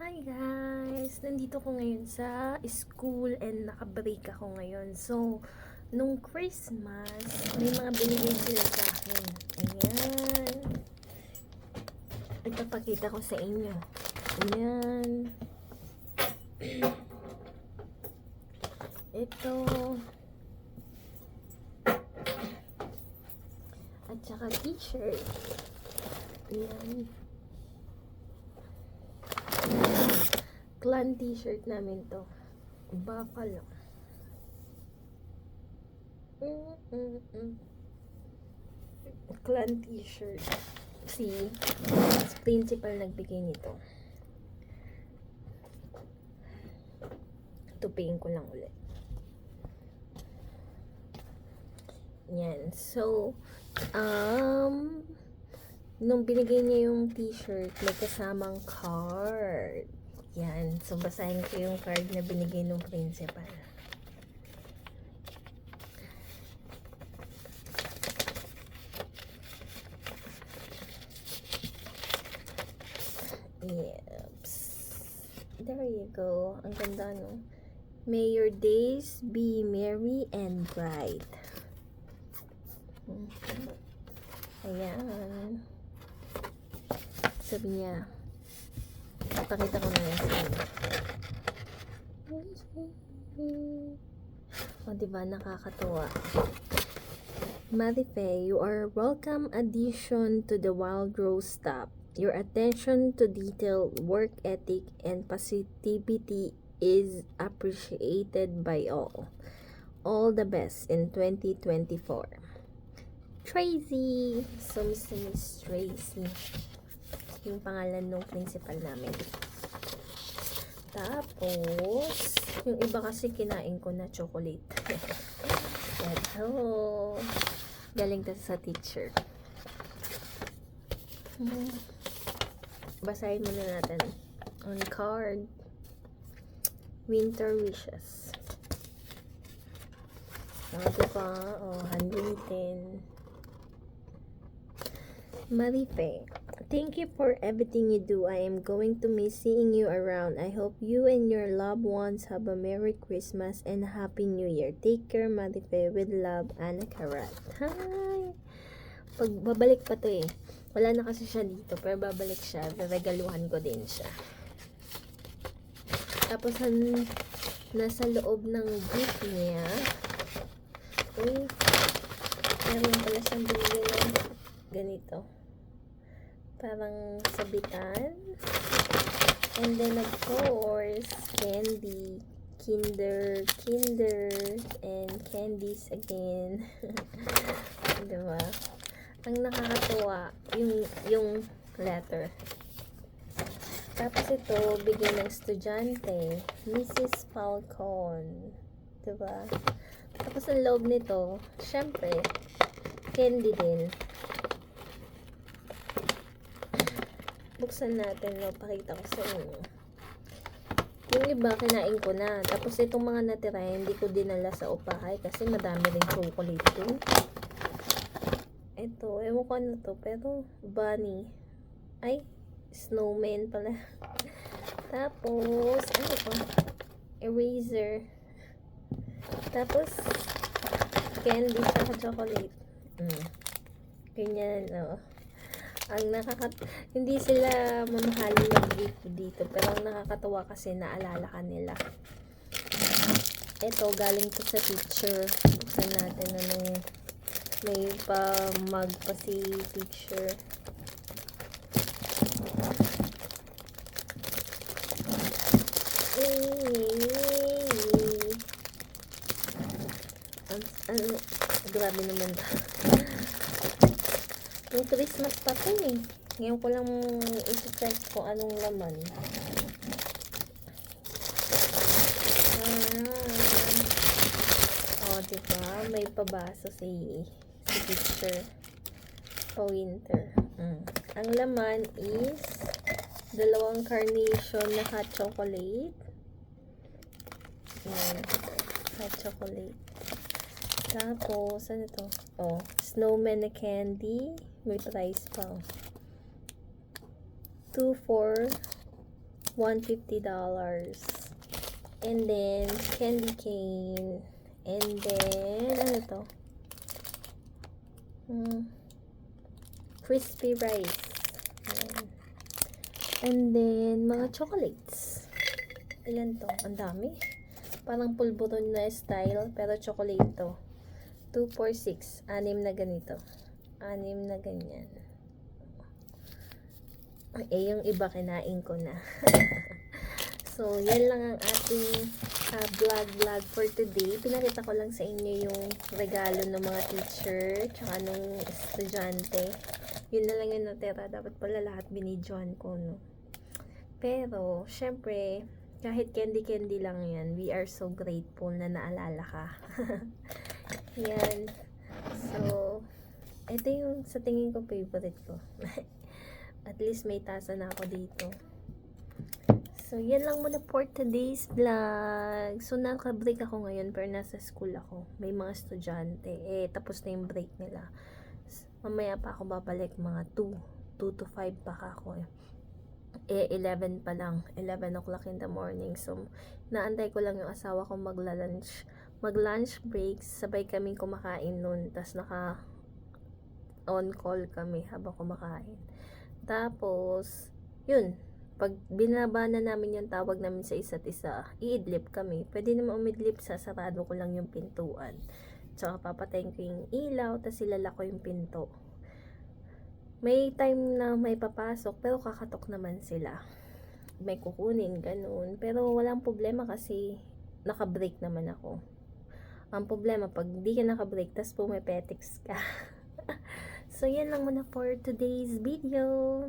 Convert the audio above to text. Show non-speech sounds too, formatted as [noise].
Hi guys! Nandito ko ngayon sa school and naka-break ako ngayon. So, nung Christmas, may mga binigay sila sa akin. Ayan. Ipapakita ko sa inyo. Ayan. [clears throat] Ito. At saka t-shirt. Ayan. Clan t-shirt namin to. Buffalo. Mm, mm, mm. Clan t-shirt. Si principal nagbigay nito. Tupiin ko lang ulit. Yan. So, um, nung binigay niya yung t-shirt, may kasamang card. Yan. So, basahin ko yung card na binigay ng principal. Yeps. There you go. Ang ganda, no? May your days be merry and bright. Mhm. Ayan. Sabi niya, Pakita ko na yan sa inyo. O, diba? Nakakatuwa. Marife, you are a welcome addition to the Wild Rose staff. Your attention to detail, work ethic, and positivity is appreciated by all. All the best in 2024. Tracy! So, Tracy yung pangalan ng principal namin. Tapos, yung iba kasi kinain ko na chocolate. [laughs] Ito. Galing to sa teacher. Hmm. Basahin muna natin. On card. Winter wishes. Oh, diba? Oh, handwritten. Marife, thank you for everything you do. I am going to miss seeing you around. I hope you and your loved ones have a Merry Christmas and Happy New Year. Take care, Marife. With love, Anna Karat. Hi! Pag babalik pa to eh. Wala na kasi siya dito, pero babalik siya. Regaluhan ko din siya. Tapos, han, nasa loob ng gift niya. Uy, meron pala siyang binigay ng ganito parang sabitan. And then, of course, candy. Kinder, Kinder, and candies again. [laughs] diba? Ang nakakatuwa, yung, yung letter. Tapos ito, bigay ng estudyante, Mrs. Falcon. Diba? Tapos ang loob nito, syempre, candy din. Buksan natin, no, pakita ko sa inyo. Yung iba, kinain ko na. Tapos itong mga natira, hindi ko dinala sa upahay kasi madami rin chocolate dun. Ito, ewan ko ano to, pero bunny. Ay, snowman pala. [laughs] Tapos, ano pa? Eraser. Tapos, candy sa chocolate. Mm. Ganyan, no ang nakakat hindi sila mamahali ng gift dito. Pero ang nakakatawa kasi naalala ka nila. Ito galing to sa teacher. Buksan natin anong may pa mag pa si teacher. Ano, grabe naman Yung Christmas pa to eh. Ngayon ko lang isi-check kung anong laman. Ah. Oh, diba? May pabaso si si teacher. Pa winter. Mm. Ang laman is dalawang carnation na hot chocolate. Yan. Hot chocolate. Tapos, ano to? Oh, snowman na candy. May price pa. 2 for $150. And then, candy cane. And then, ano to? Hmm. Crispy rice. And then, mga chocolates. Ilan to? Ang dami. Parang pulburon na style, pero chocolate to. 2, 4, 6. Anim na ganito. Anim na ganyan. Eh, yung iba kinain ko na. [laughs] so, yan lang ang ating ah, vlog vlog for today. Pinakita ko lang sa inyo yung regalo ng mga teacher tsaka nung estudyante. Yun na lang yung natira. Dapat pala lahat binidyohan ko, no? Pero, syempre, kahit candy-candy lang yan, we are so grateful na naalala ka. [laughs] yan. So, ito yung sa tingin ko favorite ko. [laughs] At least may tasa na ako dito. So, yan lang muna for today's vlog. So, naka-break ako ngayon pero nasa school ako. May mga estudyante. Eh, tapos na yung break nila. Mamaya pa ako babalik mga 2. 2 to 5 pa ako eh. Eh, 11 pa lang. 11 o'clock in the morning. So, naantay ko lang yung asawa ko magla-lunch. Mag-lunch break. Sabay kaming kumakain nun. Tapos naka on call kami habang kumakain. Tapos, yun, pag binaba na namin yung tawag namin sa isa't isa, iidlip kami. Pwede naman umidlip sa sarado ko lang yung pintuan. Tsaka papatayin ko yung ilaw, tapos ilala ko yung pinto. May time na may papasok, pero kakatok naman sila. May kukunin, ganun. Pero walang problema kasi naka-break naman ako. Ang problema, pag di ka naka-break, tapos pumipetics ka. [laughs] so, yan lang muna for today's video.